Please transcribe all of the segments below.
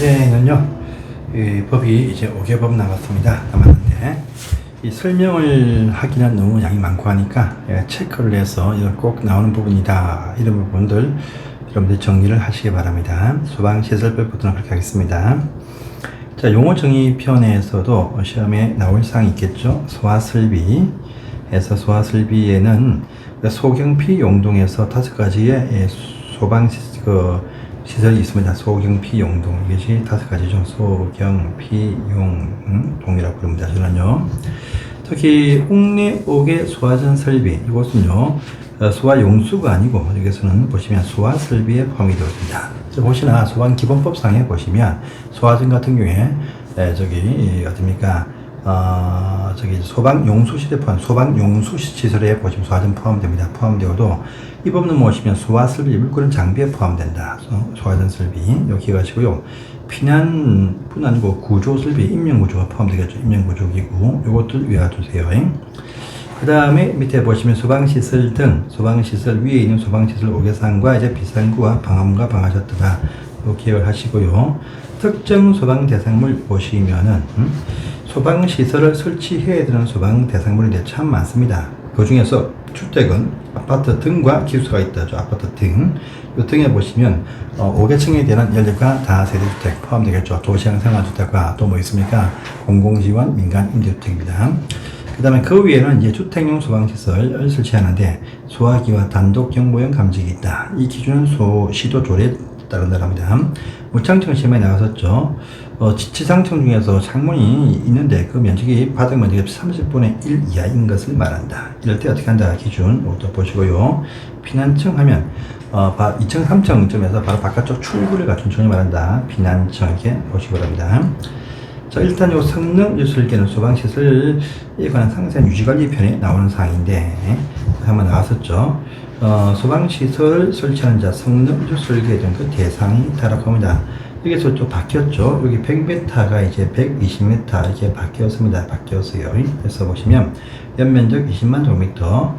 이제는요, 이 법이 이제 5개법 남았습니다. 남았는데, 이 설명을 하기는 너무 양이 많고 하니까 예, 체크를 해서 이거 꼭 나오는 부분이다. 이런 부분들 여러분들 정리를 하시기 바랍니다. 소방시설법부터 그렇게 하겠습니다. 자, 용어 정의 편에서도 시험에 나올 사항이 있겠죠. 소화설비 에서 소화설비에는 그 소경피 용동에서 다섯 가지의 예, 소방 시- 그 시설이 있습니다. 소경피 용동 이것이 다섯 가지죠. 소경피 용동이라고 부릅니다. 저는요. 특히 옥내 옥의 소화전 설비 이곳은요 어, 소화 용수가 아니고 여기서는 보시면 소화 설비에 포함이 되어 있습니다. 저 보시나 소방 기본법상에 보시면 소화전 같은 경우에 에, 저기 이 어딥니까 어, 저기 소방 용수 시대 포함 소방 용수 시설에 보시면 소화전 포함됩니다. 포함되어도 이 법은 보시면 소화 설비 물끄는 장비에 포함된다. 소- 소화전 설비 여기 가시고요. 피난뿐 아니고 구조 설비 인명 구조가 포함되겠죠. 인명 구조 기구 요것들 외워두세요. 그 다음에 밑에 보시면 소방시설 등 소방시설 위에 있는 소방시설 5개상과 이제 비상구와 방화문과 방화셔트가 요 기억을 하시고요. 특정 소방 대상물 보시면은 음, 소방시설을 설치해야 되는 소방 대상물이 참 많습니다. 그 중에서 주택은 아파트 등과 기숙사가 있다죠. 아파트 등. 이 등에 보시면 어, 5계층에 대한 연립과 다세대주택 포함되겠죠. 도시형 생활주택과 또 뭐 있습니까? 공공지원 민간 임대주택입니다. 그 다음에 그 위에는 이제 주택용 소방시설을 설치하는데 소화기와 단독 경보용 감지기 있다. 이 기준은 소, 시도 조례에 따른다랍니다. 무창청 시험에 나왔었죠. 어, 지- 지상청 중에서 창문이 있는데 그 면적이 바닥 면적이 30분의 1 이하인 것을 말한다. 이럴 때 어떻게 한다 기준 이것도 보시고요. 피난청 하면 어, 바, 2층, 3층쯤에서 바로 바깥쪽 출구를 갖춘 층을 말한다. 피난청 이렇게 보시기 바랍니다. 자, 일단 요 성능 유설계는 소방시설에 관한 상세한 유지관리 편에 나오는 사항인데, 한번 나왔었죠. 어, 소방시설 설치하는 자 성능 유설계 등그 대상이 있다라고 합니다. 여기서 좀 바뀌었죠. 여기 100m가 이제 120m 이렇게 바뀌었습니다. 바뀌었어요. 그래서 보시면 연면적 20만 제곱미터,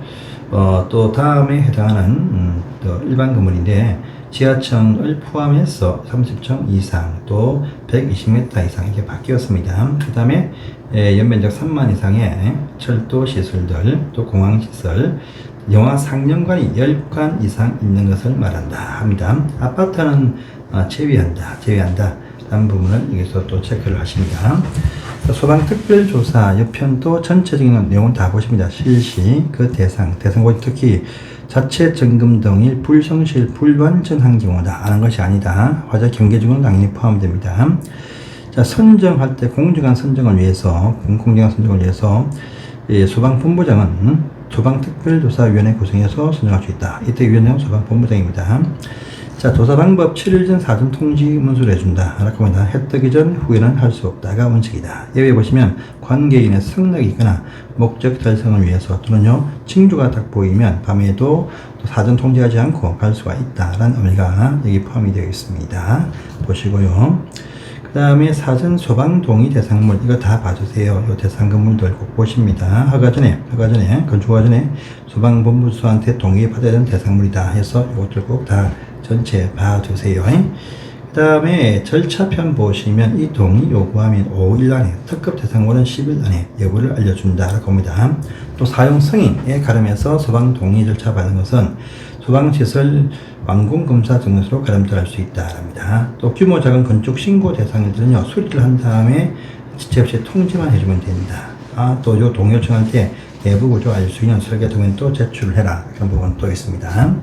어, 또 다음에 해당하는 음, 또 일반 건물인데 지하층을 포함해서 30층 이상 또 120m 이상 이렇게 바뀌었습니다. 그 다음에 연면적 3만 이상의 철도 시설들 또 공항 시설 영화 상영관이 10관 이상 있는 것을 말한다 합니다. 아파트는 어, 제외한다 제외한다 라는 부분을 여기서 또 체크를 하십니다. 소방특별조사 옆편도 전체적인 내용은 다 보십니다. 실시, 그 대상, 대상 고 특히 자체 점검 등이 불성실, 불완전한 경우다. 아는 것이 아니다. 화재 경계 중은 당연히 포함됩니다. 자, 선정할 때 공정한 선정을 위해서, 공- 공정한 선정을 위해서 이 소방본부장은 음, 소방특별조사위원회 구성해서 선정할 수 있다. 이때 위원장은 소방본부장입니다. 자, 조사 방법 7일 전 사전 통지 문서를 해준다. 라고 합니다. 해 뜨기 전 후에는 할 수 없다가 원칙이다. 예외 보시면 관계인의 승낙이 있거나 목적 달성을 위해서 또는요, 징조가 딱 보이면 밤에도 또 사전 통지하지 않고 갈 수가 있다라는 의미가 여기 포함이 되어 있습니다. 보시고요. 그 다음에 사전 소방 동의 대상물 이거 다 봐주세요. 이 대상 건물들 꼭 보십니다. 허가 전에 허가 전에 건축허가 전에 소방본부수한테 동의 받아야 되는 대상물이다 해서 이것들 꼭 다 전체 봐주세요. 그 다음에 절차편 보시면 이 동의 요구하면 5일 안에 특급 대상물은 10일 안에 여부를 알려준다라고 합니다. 또 사용 승인에 가름해서 소방 동의 절차 받은 것은 소방시설 완공검사 증명서로 가름자할 수 있다랍니다. 또 규모 작은 건축 신고 대상들은요 수리를 한 다음에 지체 없이 통지만 해주면 된다. 아, 또요때 내부 구조 알 수 있는 설계 도면 또 제출을 해라. 그런 부분 또 있습니다.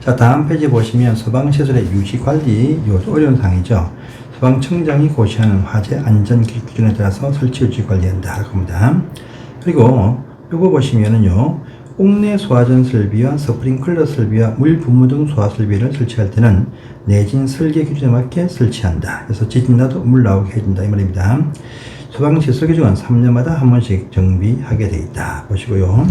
자, 다음 페이지 보시면 소방시설의 유지 관리 요 어려운 사항이죠. 소방청장이 고시하는 화재 안전 기준에 따라서 설치 유지 관리한다라고 합니다. 그리고 요거 보시면은요. 옥내 소화전 설비와 스프링클러 설비와 물 분무 등 소화 설비를 설치할 때는 내진 설계 기준에 맞게 설치한다. 그래서 지진 나도 물 나오게 해준다 이 말입니다. 소방시설 기준은 3년마다 한 번씩 정비하게 돼 있다. 보시고요.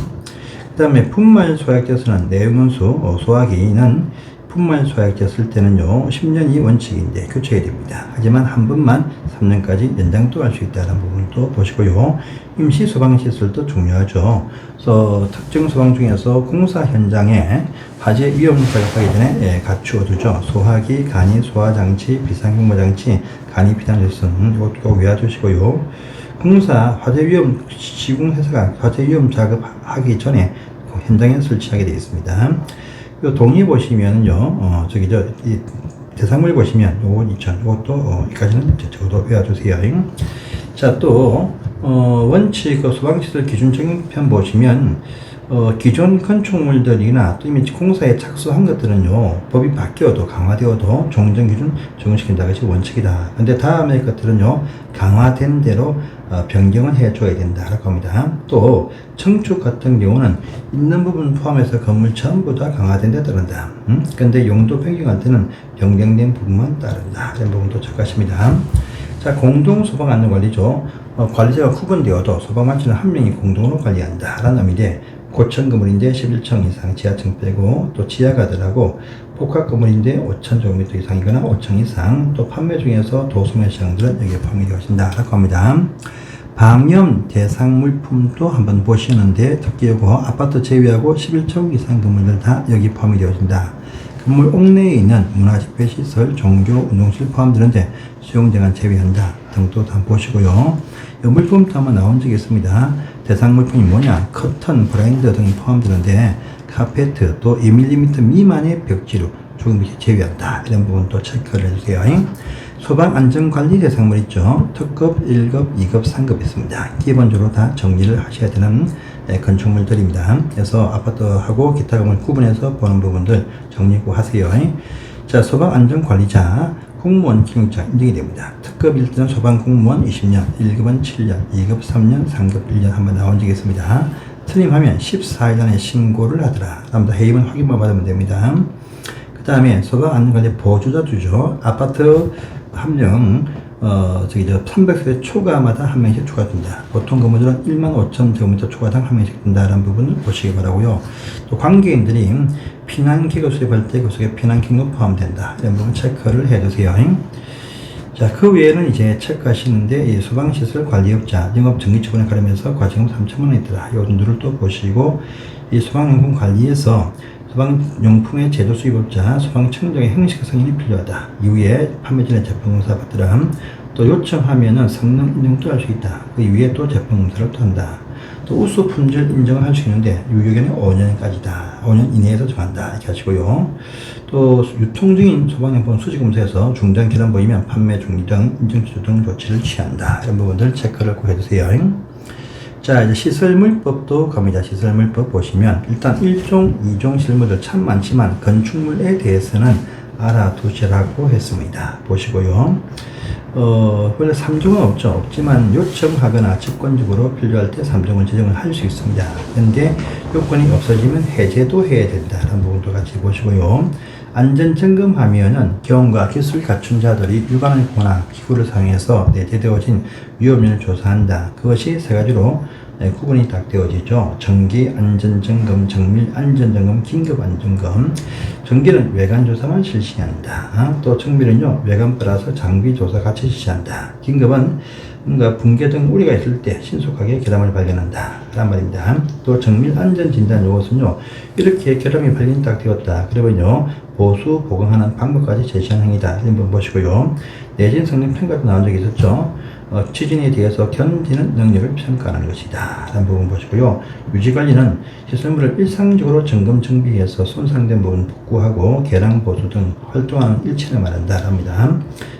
그 다음에 분말 소약제에서는 내용원수 어, 소화기는 분말 소약제 쓸 때는요 10년이 원칙인데 교체해야 됩니다. 하지만 한 번만 3년까지 연장도 할 수 있다는 부분 도 보시고요. 임시 소방 시설도 중요하죠. 그래서 특정 소방 중에서 공사 현장에 화재 위험 자격하기 전에 예, 갖추어 두죠. 소화기, 간이 소화 장치, 비상경보 장치, 간이 시설 이것도 외워두시고요. 공사 화재 위험 시공 회사가 화재 위험 작업하기 전에 그 현장에 설치하게 되어 있습니다. 요 동의 보시면요, 어, 저기 저, 이 대상물 보시면 요거 2천, 요것도 어, 여기까지는 적어도 외워두세요. 자, 또, 어, 원칙 그 소방시설 기준적인 편 보시면, 어, 기존 건축물들이나 또 이미 공사에 착수한 것들은요, 법이 바뀌어도 강화되어도 종전 기준 적용시킨다. 것이 원칙이다. 근데 다음에 것들은요, 강화된 대로 어, 변경을 해줘야 된다라고 합니다. 또, 청축 같은 경우는 있는 부분 포함해서 건물 전부 다 강화된 데 따른다. 음? 근데 용도 변경할 때는 변경된 부분만 따른다. 이런 부분도 적하십니다. 자, 공동 소방 안전 관리죠. 어, 관리자가 구분되어도 소방관치는 한 명이 공동으로 관리한다. 라는 의미인데, 고층 건물인데 11층 이상 지하층 빼고 또 지하가들하고 복합 건물인데 5천 제곱미터 이상이거나 5층 이상 또 판매 중에서 도소매 시장들은 여기에 포함이 되어진다 라고 합니다. 방염 대상 물품도 한번 보시는데 특히 요거 아파트 제외하고 11층 이상 건물들 다 여기 포함이 되어진다. 건물 옥내에 있는 문화집회시설, 종교, 운동실 포함되는데 수용제한 제외한다 등도 다 보시고요. 이 물품도 한번 나온 적이 있습니다. 대상 물품이 뭐냐? 커튼, 브라인드 등이 포함되는데 카페트 또 2mm 미만의 벽지로 조금 제외한다. 이런 부분도 체크를 해주세요. 소방 안전관리 대상물 있죠. 특급, 1급, 2급, 3급 있습니다. 기본적으로 다 정리를 하셔야 되는 예, 건축물들입니다. 그래서 아파트하고 기타 건물 구분해서 보는 부분들 정리 꼭 하세요. 자, 소방 안전관리자 공무원 기능자 인정이 됩니다. 특급 1등 소방 공무원 20년, 1급은 7년, 2급 3년, 3급 1년 한번 나온 적이 있습니다. 틀림하면 14일 안에 신고를 하더라. 다음부터 해임은 확인만 받으면 됩니다. 그 다음에 소방 안전관리 보조자 주죠. 아파트 한 명, 어, 저기 저 300세대 초과마다 한 명씩 추가된다. 보통 건물들은 1만 5천 제곱미터 초과당 한 명씩 든다라는 부분을 보시기 바라고요. 또 관계인들이 피난기구 수립할 때 그 속에 피난기구 포함된다. 이런 부분 체크를 해주세요. 자, 그 외에는 이제 체크하시는데, 이 소방시설 관리업자, 영업 정기 처분에 가르면서 과징금 3천만 원 있더라. 요 정도를 또 보시고, 이 소방용품 관리에서 소방용품의 제도 수입업자, 소방청장의 행식 승인이 필요하다. 이후에 판매 전에 제품공사 받더라. 또 요청하면은 성능 인증도 할 수 있다. 그 이후에 또 제품공사를 또 한다. 또 우수 품질 인정을 할 수 있는데 유효기간이 5년까지다. 5년 이내에서 정한다. 이렇게 하시고요. 또 유통 중인 소방용품 수지검사에서 중단 결함 보이면 판매 중지 등 인증 취소 등 조치를 취한다. 이런 부분들 체크를 꼭 해주세요. 자, 이제 시설물법도 갑니다. 시설물법 보시면 일단 1종, 2종 실물들 참 많지만 건축물에 대해서는 알아두시라고 했습니다. 보시고요. 어, 원래 3종은 없죠. 없지만 요청하거나 직권적으로 필요할 때 3종을 제정을 할 수 있습니다. 근데 요건이 없어지면 해제도 해야 된다는 부분도 같이 보시고요. 안전점검하면은 경험과 기술 갖춘 자들이 육안을 보나 기구를 사용해서 내재되어진 위험을 조사한다. 그것이 세 가지로 네, 구분이 딱 되어지죠. 정기 안전점검, 정밀 안전점검, 긴급 안전검. 정기는 외관 조사만 실시한다. 아, 또 정밀은요 외관 따라서 장비 조사 같이 실시한다. 긴급은 뭔가 붕괴 등 우려가 있을 때 신속하게 결함을 발견한다. 라는 말입니다. 또 정밀 안전 진단 요것은요 이렇게 결함이 발견 딱 되었다. 그러면요 보수 보강하는 방법까지 제시한 행위다. 이런 부분 보시고요. 내진 성능 평가도 나온 적이 있었죠. 어, 취진에 대해서 견디는 능력을 평가하는 것이다. 라는 부분 보시고요. 유지관리는 시설물을 일상적으로 점검 정비해서 손상된 부분 복구하고 개량 보수 등 활동하는 일체를 말한다. 합니다.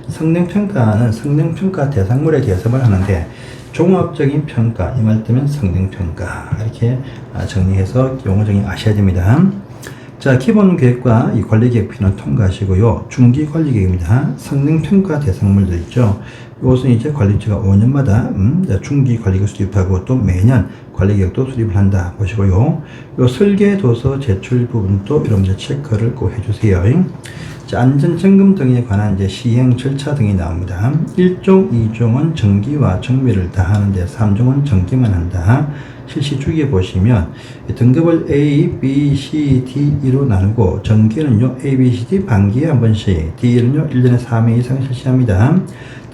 성능평가는 성능평가 대상물에 대해서만 하는데 종합적인 평가, 이 말 때문에 성능평가. 이렇게 아, 정리해서 용어 정의 아셔야 됩니다. 자, 기본 계획과 이 관리 계획표는 통과하시고요. 중기 관리 계획입니다. 성능 평가 대상물들 있죠. 이것은 이제 관리처가 5년마다 음, 중기 관리계획 수립하고 또 매년 관리계획도 수립을 한다 보시고요. 요 설계 도서 제출 부분도 여러분들 체크를 꼭 해주세요. 자, 안전점검 등에 관한 이제 시행 절차 등이 나옵니다. 1종, 2종은 정기와 정밀을 다 하는데 3종은 정기만 한다. 실시 주기에 보시면 등급을 A, B, C, D로 나누고 정기는요 A, B, C, D 반기에 한 번씩 D는요 1년에 3회 이상 실시합니다.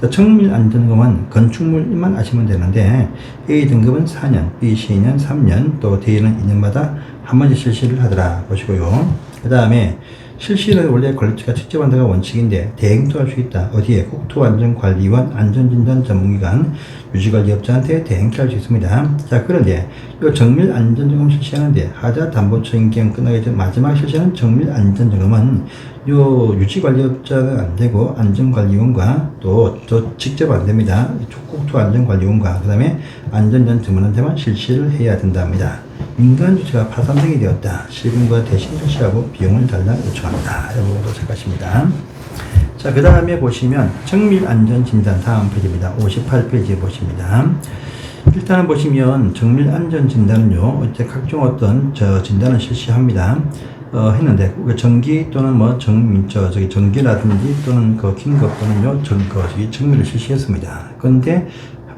자, 정밀 안전검은 건축물만 아시면 되는데 A 등급은 4년, B, C는 3년, 또 D는 2년마다 한 번씩 실시를 하더라 보시고요. 그 다음에 실시는 원래 관리처가 직접 한다가 원칙인데 대행도 할 수 있다. 어디에? 국토안전관리원 안전진단 전문기관 유지관리업자한테 대행도 할 수 있습니다. 자 그런데 이 정밀 안전점검 실시하는데 하자 담보처 인경 끝나기 전 마지막 실시하는 정밀 안전점검은 요 유지관리업자는 안 되고 안전관리원과 또 저 직접 안 됩니다. 국토안전관리원과 그 다음에 안전전 전문한테만 실시를 해야 된답니다. 민간 주체가 파산등이 되었다. 실금과 대신 실시하고 비용을 달라 요청한다. 이런 체크하십니다. 자, 그 다음에 보시면 정밀 안전 진단 다음 페이지입니다. 58페이지에 보십니다. 일단은 보시면 정밀 안전 진단은요, 이제 각종 어떤 저 진단을 실시합니다. 어, 했는데, 그 전기 또는 뭐 정, 저, 저기 전기라든지 또는 그 긴급 또는요, 전, 그, 저기 정밀을 실시했습니다. 그런데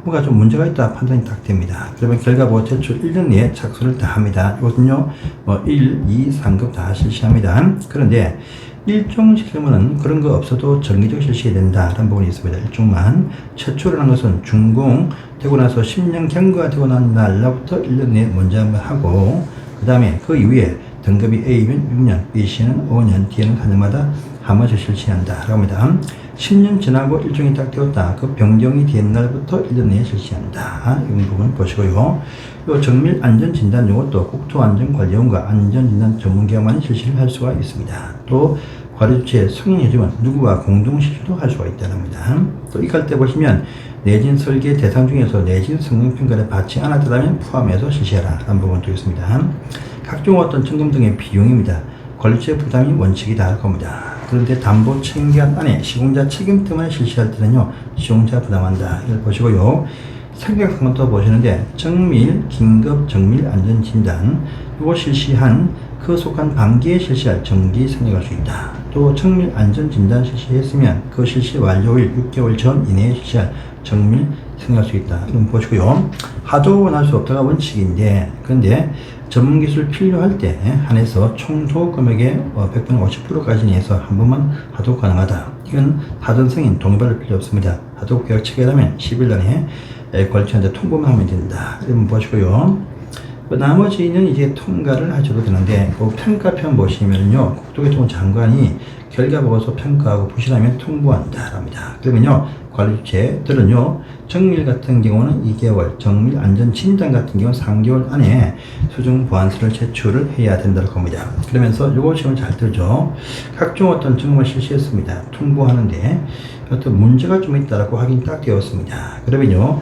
뭐가 좀 문제가 있다 판단이 딱 됩니다. 그러면 결과 보고 제출 1년 내에 착수를 다 합니다. 이것은요, 뭐 1, 2, 3급 다 실시합니다. 그런데 일종 실험은 그런 거 없어도 정기적 실시해야 된다라는 부분이 있습니다. 일종만 최초라는 것은 준공 되고 나서 10년 경과되고 난 날로부터 1년 내에 먼저 한번 하고 그 다음에 그 이후에 등급이 A면 6년, B, C는 5년, D는 4년마다 한 번씩 실시한다라고 합니다. 10년 지나고 일종이 딱 되었다. 그 변경이 된 날부터 1년 내에 실시한다. 이 부분 보시고요. 요 정밀 안전 진단 요것도 국토안전관리원과 안전진단 전문기관만이 실시를 할 수가 있습니다. 또 관리주체 승인해주면 누구와 공동 실시도 할 수가 있다랍니다. 또 이갈 때 보시면 내진 설계 대상 중에서 내진 성능 평가를 받지 않았다면 포함해서 실시하라 라는 부분도 있습니다. 각종 어떤 점검 등의 비용입니다. 관리주체 부담이 원칙이다 할 겁니다. 그런데 담보 책임기간 안에 시공자 책임 때문에 실시할 때는요, 시공자 부담한다. 이걸 보시고요. 생각한 것도 보시는데, 정밀, 긴급 정밀 안전 진단, 이거 실시한 그 속한 반기에 실시할 정기 생략할 수 있다. 또 정밀 안전 진단 실시했으면 그 실시 완료일 6개월 전 이내에 실시할 정밀 생각할 수 있다. 이런 보시고요. 하도 원할 수 없다가 원칙인데, 그런데 전문 기술 필요할 때 한해서 총소 금액의 100분의 50%까지 내서 한 번만 하도 가능하다. 이건 하던 승인 동의받을 필요 없습니다. 하도 계약 체결하면 10일 안에 관리처한테 통보만 하면 된다. 이런 보시고요. 그 나머지는 이제 통과를 하셔도 되는데 그 평가편 보시면요 국토교통부 장관이 결과 보고서 평가하고 부실하면 통보한다 랍니다. 그러면요 관리주체들은요 정밀 같은 경우는 2개월, 정밀 안전 진단 같은 경우는 3개월 안에 수정 보안서를 제출을 해야 된다고 합니다. 그러면서 요거 시험을 잘 들죠. 각종 어떤 점검을 실시했습니다. 통보하는데 어떤 문제가 좀 있다라고 확인 딱 되었습니다. 그러면요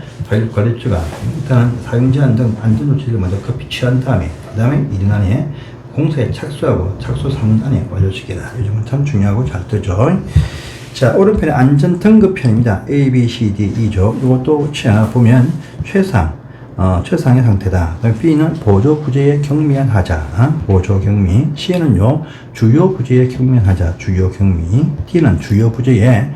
관리주가 일단 사용자 등 안전 조치를 먼저 급히 취한 다음에 그 다음에 1인 안에 공사에 착수하고 착수 3년 안에 완료시키라. 이 점은 참 중요하고 잘 뜨죠. 자, 오른편에 안전 등급편입니다. A, B, C, D, E죠. 이것도 보면 최상, 어, 최상의 상태다. B는 보조 부재의 경미한 하자, 어? 보조 경미. C는요, 주요 부재의 경미한 하자, 주요 경미. D는 주요 부재의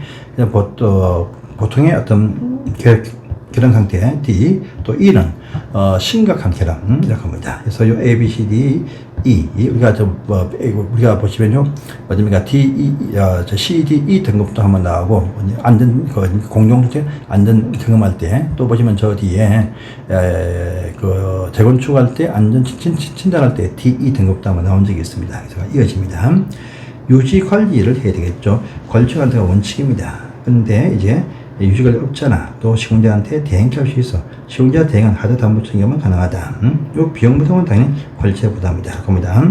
보통, 보통의 어떤 결, 결함 상태, D, 또 E는 어, 심각한 결함, 음, 이렇게 합니다. 그래서 요 A, B, C, D, E, 우리가 저, 뭐, 우리가 보시면요, 뭐입니까, D, E, 어, 저 C, D, E 등급도 한번 나오고, 안전, 그, 공동체 안전 점검할 때, 또 보시면 저 뒤에, 에, 그, 재건축할 때, 안전 친, 친, 친단할 때 D, E 등급도 한번 나온 적이 있습니다. 그래서 이것입니다. 유지 관리를 해야 되겠죠. 관리처 관리가 원칙입니다. 근데 이제 유지관리 없잖아. 또 시공자한테 대행할 수 있어. 시공자 대행은 하드 담보 책임은 가능하다. 음? 요 비용 부담은 당연히 관리자 부담이다. 겁니다.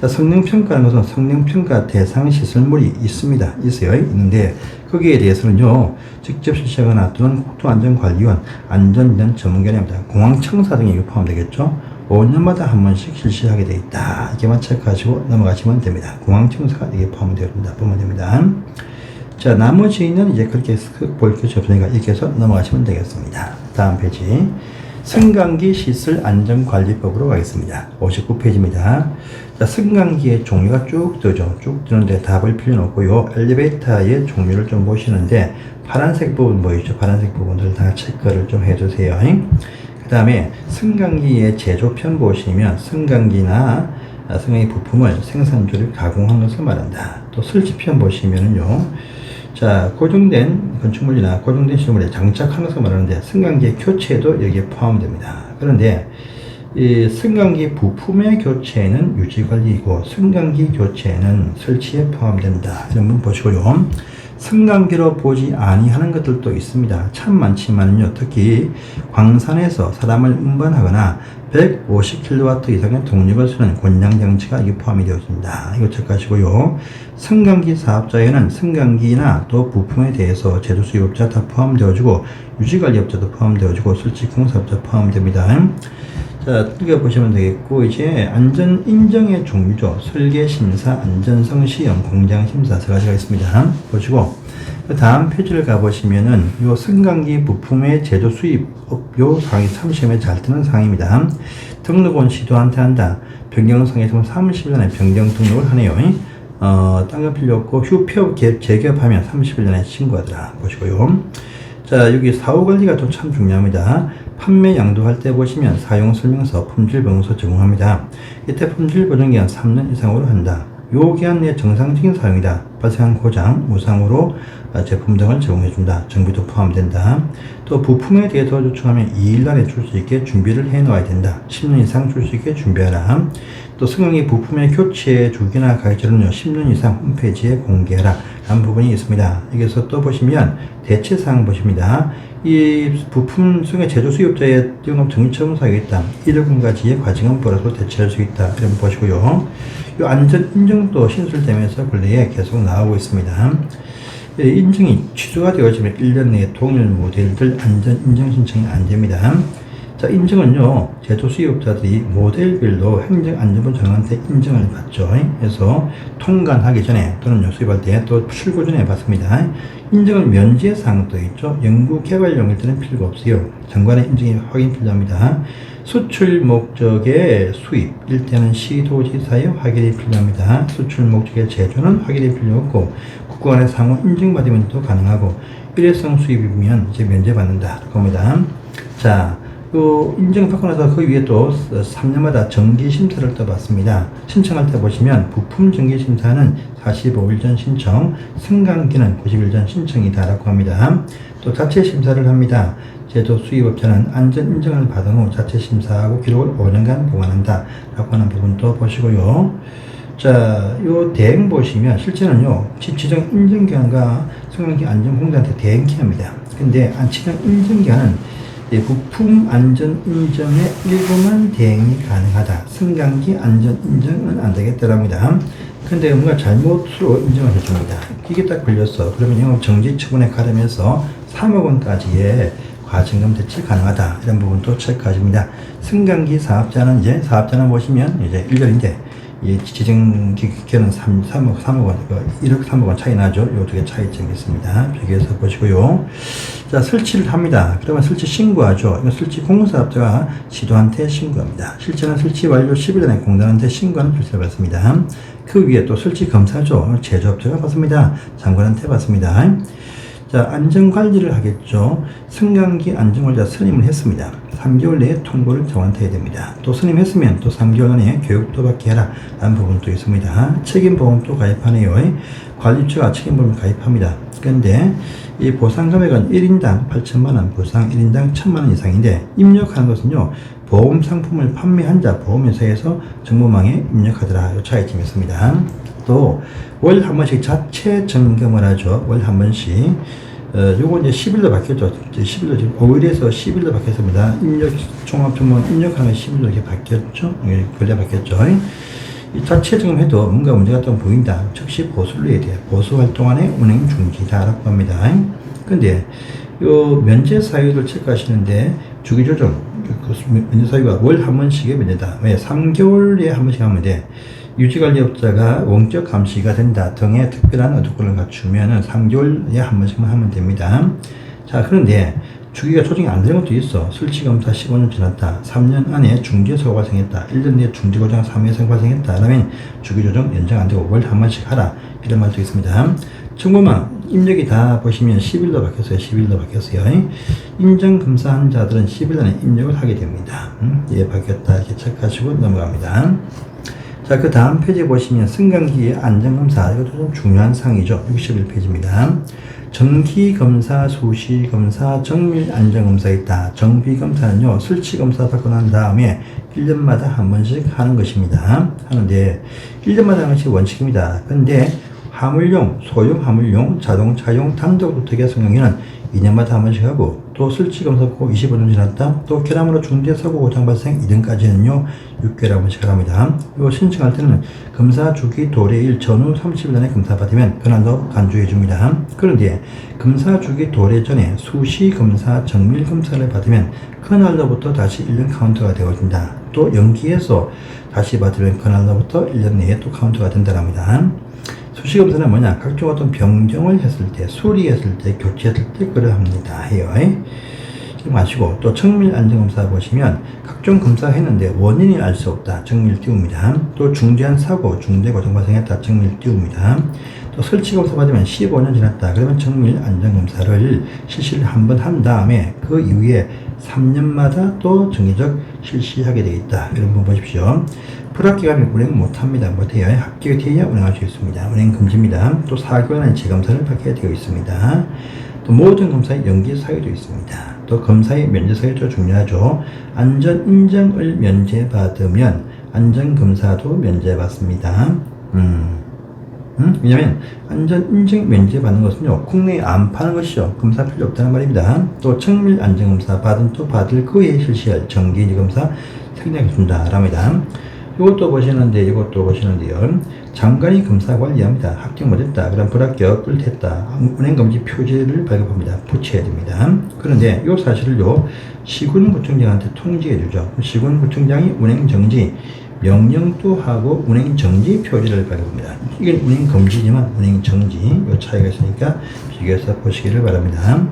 자, 성능평가는 것은 성능평가 대상 시설물이 있습니다. 있어요. 있는데, 거기에 대해서는요, 직접 실시하거나 또는 국토안전관리원, 안전인전 전문기관입니다. 공항청사 등이 포함되겠죠. 5년마다 한 번씩 실시하게 되어 있다. 이렇게만 체크하시고 넘어가시면 됩니다. 공항청사가 이게 포함되어 있다. 보면 됩니다. 자, 나머지는 이제 그렇게 그볼 것이 없으니까 이렇게 해서 넘어가시면 되겠습니다. 다음 페이지. 승강기 시설 안전관리법으로 가겠습니다. 59페이지입니다. 자, 승강기의 종류가 쭉 뜨죠. 쭉 뜨는데 다 볼 필요는 없고요. 엘리베이터의 종류를 좀 보시는데 파란색 부분 보이죠? 파란색 부분들 다 체크를 좀 해주세요. 그 다음에 승강기의 제조편 보시면 승강기나 아, 승강기 부품을 생산 조립 가공한 것을 말한다. 또 설치편 보시면은요. 자, 고정된 건축물이나 고정된 시설물에 것을 말하는데 승강기의 교체도 여기에 포함됩니다. 그런데 이 승강기 부품의 교체는 유지 관리이고 승강기 교체는 설치에 포함된다. 이런 분 보시고요. 승강기로 보지 아니하는 것들도 있습니다. 참 많지만요. 특히 광산에서 사람을 운반하거나 150kW 이상의 동력을 쓰는 권장 장치가 이게 포함이 되어 있습니다. 이거 체크하시고요. 승강기 사업자에는 승강기나 또 부품에 대해서 제조 수입업자 다 포함되어지고 유지 관리업자도 포함되어지고 설치 공사업자 포함됩니다. 자, 뜯겨보시면 되겠고, 이제 안전 인정의 종류죠. 설계 심사, 안전성 시험, 공장 심사 세 가지가 있습니다. 보시고, 그 다음 페이지를 가보시면은, 요 승강기 부품의 제조 수입, 요 사항이 30점에 잘 뜨는 사항입니다. 등록은 시도한테 한다. 변경성에 있으면 30일 전에 변경 등록을 하네요. 어, 딴거 필요 없고, 개- 재개업하면 30일 전에 신고하더라. 보시고요. 자, 여기 사후 관리가 또참 중요합니다. 판매 양도할 때 보시면 사용 설명서, 품질 보증서 제공합니다. 이때 품질 보증 기간 3년 이상으로 한다. 요 기간 내 정상적인 사용이다. 발생한 고장, 무상으로 어, 제품 등을 제공해 준다. 정비도 포함된다. 또 부품에 대해서 요청하면 2일 안에 줄 수 있게 준비를 해 놓아야 된다. 10년 이상 줄 수 있게 준비하라. 또 승강기 부품의 교체 주기나 가격제는요 10년 이상 홈페이지에 공개하라 라는 부분이 있습니다. 여기서 또 보시면 대체 사항 보십니다. 이 부품 승의 제조 수입자의 영업 정리처분사가 있다. 1억 원까지의 과징금 벌어서 대체할 수 있다. 이런 거 보시고요. 이 안전 인증도 신설되면서 근래에 계속 나오고 있습니다. 예, 인증이 취소가 되어지면 1년 내에 동일 모델들 안전 인증 신청이 안 됩니다. 자, 인증은요, 제조 수입업자들이 모델별로 행정안전부 장관한테 인증을 받죠. 그래서 통관하기 전에 또는 수입할 때 또 출고 전에 받습니다. 인증을 면제 사항도 있죠. 연구 개발용일 때는 필요가 없어요. 장관의 인증이 확인 필요합니다. 수출 목적의 수입일 때는 시도지사의 확인이 필요합니다. 수출 목적의 제조는 확인이 필요 없고 국가 간의 상호 인증받으면 또 가능하고 일회성 수입이면 이제 면제받는다. 겁니다. 자, 그 인증 받고 나서 그 위에 또 3년마다 정기 심사를 또 받습니다. 신청할 때 보시면 부품 정기 심사는 45일 전 신청, 승강기는 90일 전 신청이다라고 합니다. 또 자체 심사를 합니다. 제조 수입업자는 안전 인증을 받은 후 자체 심사하고 기록을 5년간 보관한다라고 하는 부분도 보시고요. 자, 요 대행 보시면 실제는요, 지- 지정 인증기관과 승강기 안전공단한테 대행키합니다. 근데 안 지정 인증기관은 이 부품 안전 인정의 일부만 대행이 가능하다. 승강기 안전 인정은 안 되겠더랍니다. 근데 뭔가 잘못으로 인정을 해줍니다. 이게 딱 걸렸어. 그러면 영업 정지 처분에 가르면서 3억 원까지의 과징금 대출 가능하다. 이런 부분도 체크하십니다. 승강기 사업자는 이제 사업자는 보시면 이제 1년인데 이 지정 기계는 3, 3억, 3억 원, 그 1억 3억 원 차이 나죠. 요 두 개 차이점이 있습니다. 비교해서 보시고요. 자, 설치를 합니다. 그러면 설치 신고하죠. 이거 설치 공사업자가 지도한테 신고합니다. 실제는 설치 완료 10일 전에 공단한테 신고하는 절차를 받습니다. 그 위에 또 설치 검사죠. 제조업자가 받습니다. 장관한테 받습니다. 자, 안전관리를 하겠죠. 승강기 안전관리자 선임을 했습니다. 3개월 내에 통보를 정한테 해야 됩니다. 또 선임했으면 또 3개월 안에 교육도 받게 해라. 라는 부분도 있습니다. 책임보험도 가입하네요. 관리처가 책임보험을 가입합니다. 그런데 이 보상 금액은 1인당 8천만원, 보상 1인당 1천만원 이상인데 입력하는 것은요, 보험 상품을 판매한 자 보험회사에서 정보망에 입력하더라. 요 차이점이 있습니다. 또 월 한 번씩 자체 점검을 하죠. 월 한 번씩. 어, 요거 이제 10일로 바뀌었죠. 이제 10일로 지금 5일에서 10일로 바뀌었습니다. 입력, 종합정보 입력하는 10일로 이렇게 바뀌었죠. 예, 근래 바뀌었죠. 이 자체 점검해도 뭔가 문제가 좀 보인다. 즉시 보수를 돼요. 보수 활동 안에 운행 중지다라고 합니다. 근데 요 면제 사유를 체크하시는데 주기 조정 그 면제 사유가 월 한 번씩의 면제다. 왜? 3개월에 한 번씩 하면 돼. 유지관리업자가 원격 감시가 된다 등의 특별한 조건을 갖추면 3개월에 한 번씩만 하면 됩니다. 자, 그런데 주기가 조정이 안 되는 것도 있어. 설치검사 15년 지났다. 3년 안에 중지사고가 발생했다. 1년 내에 중지고장 3회생 발생했다. 그러면 주기조정 연장 안 되고 월한 번씩 하라. 이런 말도 있습니다. 청구만 입력이 다 보시면 10일로 바뀌었어요. 10일로 바뀌었어요. 인정검사한 자들은 10일 안에 입력을 하게 됩니다. 음, 예, 바뀌었다. 이렇게 체크하시고 넘어갑니다. 자, 그 다음 페이지 보시면 승강기의 안전검사. 이것도 좀 중요한 사항이죠. 61페이지입니다. 정기검사, 수시검사, 정밀 안전검사 있다. 정비검사는요, 설치검사 받고 난 다음에 1년마다 한 번씩 하는 것입니다. 하는데, 1년마다 하는 것이 원칙입니다. 근데, 화물용, 소형 화물용, 자동차용 단독 주택의 성형에는 2년마다 한 번씩 하고 또 설치검사 고 25년 지났다 또 결함으로 중대 사고 고장 발생 2등까지는요 6개월 한 번씩 합니다. 이거 신청할 때는 검사 주기 도래일 전후 30일 안에 검사 받으면 그날도 간주해 줍니다. 그런데 검사 주기 도래 전에 수시 검사 정밀 검사를 받으면 그날로부터 다시 1년 카운트가 되어진다. 또 연기해서 다시 받으면 그날로부터 1년 내에 또 카운트가 된다랍니다. 수시 검사는 뭐냐? 각종 어떤 변경을 했을 때, 수리했을 때, 교체했을 때 그러합니다. 해요. 지금 아시고 또 정밀 안전검사 보시면 각종 검사 했는데 원인이 알 수 없다. 정밀 띄웁니다. 또 중대한 사고, 중대 고장 발생했다. 정밀 띄웁니다. 또 설치 검사 받으면 15년 지났다. 그러면 정밀 안전검사를 실시를 한 번 한 다음에 그 이후에 3년마다 또 정기적 실시하게 되어 있다. 이런 분 보십시오. 불합격하면 운행 못합니다. 못해요. 합격이 돼야 운행할 수 있습니다. 운행 금지입니다. 또 4개월 안에 재검사를 받게 되어 있습니다. 또 모든 검사의 연기 사유도 있습니다. 또 검사의 면제 사유도 중요하죠. 안전 인정을 면제받으면 안전 검사도 면제받습니다. 음. 음? 왜냐면 안전 인증 면제 받는 것은요 국내에 안 파는 것이죠 검사 필요 없다는 말입니다 또 정밀 안전 검사 받은 또 받을 그에 실시할 정기 검사 생략해 준다랍니다 이것도 보시는데 이것도 보시는데요 장관이 검사 관리합니다 합격 못했다 그럼 불합격 꿀했다 운행금지 표지를 발급합니다 붙여야 됩니다 그런데 이 사실을요 시군구청장한테 통지해 주죠 시군구청장이 운행정지 명령도 하고 운행 정지 표지를 발급합니다. 이건 운행 금지지만 운행 정지 이 차이가 있으니까 비교해서 보시기를 바랍니다.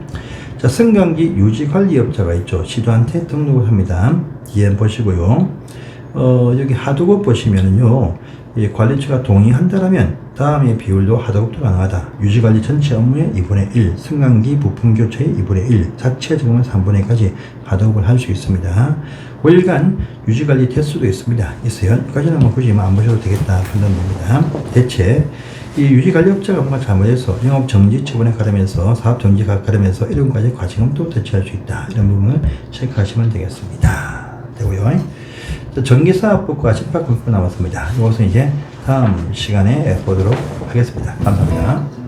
자, 승강기 유지 관리업자가 있죠. 시도한테 등록을 합니다. 뒤에 보시고요. 어, 여기 하도급 보시면은요. 이 관리처가 동의한다라면 다음의 비율로 하도급도 가능하다. 유지관리 전체 업무의 2분의 1, 승강기 부품 교체의 2분의 1, 자체 점검은 3분의 1까지 하도급을 할 수 있습니다. 월간 유지관리 대수도 있습니다. 있어요. 여기까지는 뭐 굳이 안 보셔도 되겠다 판단됩니다. 대체 이 유지관리업자가 뭔가 잘못해서 영업 정지 처분에 가르면서 사업 정지가 가르면서 이런 까지 과징금도 대체할 수 있다. 이런 부분을 체크하시면 되겠습니다. 되고요. 전기사업부과 집합금고 나왔습니다. 이것은 이제 다음 시간에 보도록 하겠습니다. 감사합니다.